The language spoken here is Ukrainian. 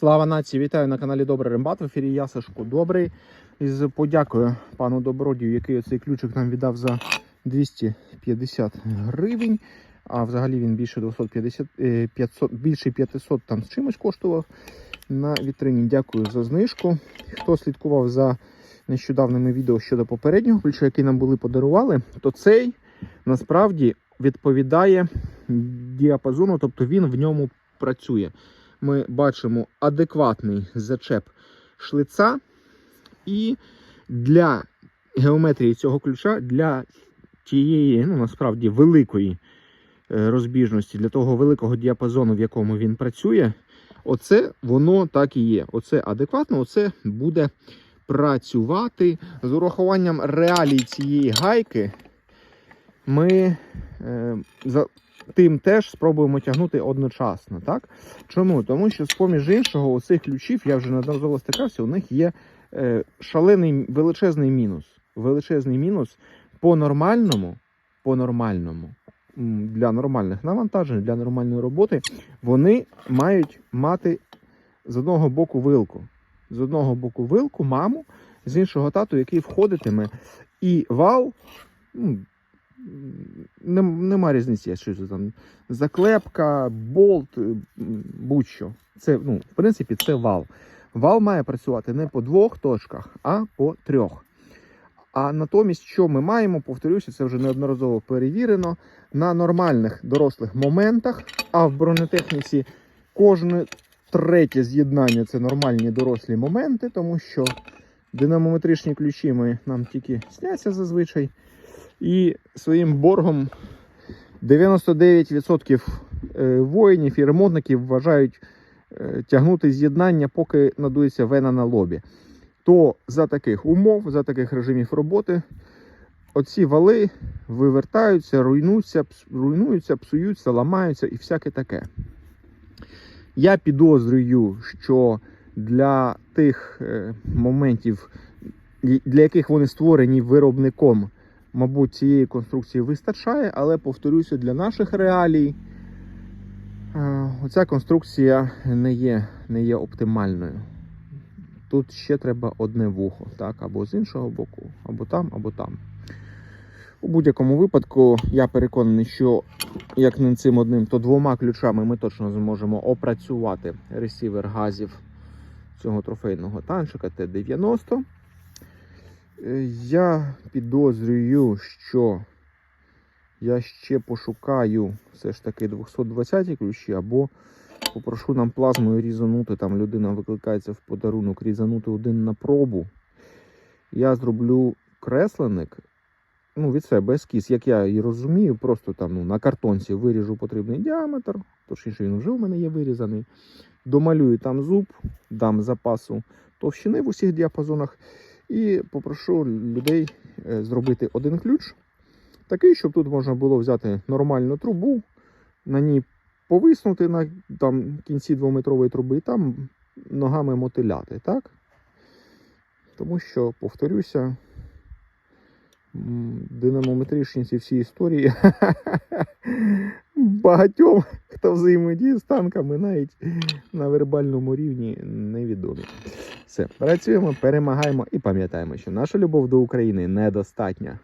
Слава нації! Вітаю на каналі Добрий Рембат. В ефірі я Сашко Добрий. І з подякою пану Добродію, який цей ключик нам віддав за 250 гривень. А взагалі він більше 250, е, 500, більше 500 там з чимось коштував на вітрині. Дякую за знижку. Хто слідкував за нещодавними відео щодо попереднього ключа, який нам були подарували, то цей насправді відповідає діапазону, тобто він в ньому працює. Ми бачимо адекватний зачеп шлица, і для геометрії цього ключа, для тієї, ну насправді, великої е, розбіжності, для того великого діапазону, в якому він працює, оце воно так і є. Оце адекватно, оце буде працювати з урахуванням реалій цієї гайки. Ми е, за тим теж спробуємо тягнути одночасно. Так? Чому? Тому що, з поміж іншого, у цих ключів, я вже неодноразово стикався, у них є е, шалений величезний мінус. Величезний мінус по нормальному, по нормальному, для нормальних навантажень, для нормальної роботи, вони мають мати з одного боку вилку. З одного боку вилку, маму, з іншого тату, який входитиме, і вал. Нем- нема різниці, що це там заклепка, болт, е, будь-що. Це, ну, в принципі, це вал. Вал має працювати не по двох точках, а по трьох. А натомість, що ми маємо, повторюся, це вже неодноразово перевірено. На нормальних дорослих моментах, а в бронетехніці кожне третє з'єднання це нормальні дорослі моменти, тому що динамометричні ключі ми, нам тільки сняться зазвичай. І своїм боргом 99% е, воїнів і ремонтників вважають е, тягнути з'єднання, поки надується вена на лобі. То за таких умов, за таких режимів роботи, оці вали вивертаються, руйнуються, руйнуються, псуються, ламаються і всяке таке. Я підозрюю, що для тих е, моментів, для яких вони створені виробником, мабуть, цієї конструкції вистачає, але повторюся, для наших реалій е, оця конструкція не є, не є оптимальною. Тут ще треба одне вухо, так, або з іншого боку, або там, або там. У будь-якому випадку, я переконаний, що як не цим одним, то двома ключами ми точно зможемо опрацювати ресівер газів цього трофейного танчика Т-90. Е, Я підозрюю, що я ще пошукаю все ж таки 220 ключі, або попрошу нам плазмою різанути. Там людина викликається в подарунок, різанути один на пробу. Я зроблю кресленик. Ну, від себе ескіз, як я і розумію, просто там ну, на картонці виріжу потрібний діаметр, точніше він вже у мене є вирізаний. Домалюю там зуб, дам запасу товщини в усіх діапазонах. І попрошу людей е, зробити один ключ, такий, щоб тут можна було взяти нормальну трубу, на ній повиснути на там, кінці двометрової труби і там ногами мотиляти, так? Тому що, повторюся, динамометричні ці всі історії багатьом, хто взаємодіє з танками, навіть на вербальному рівні невідомі. Все, працюємо, перемагаємо і пам'ятаємо, що наша любов до України недостатня.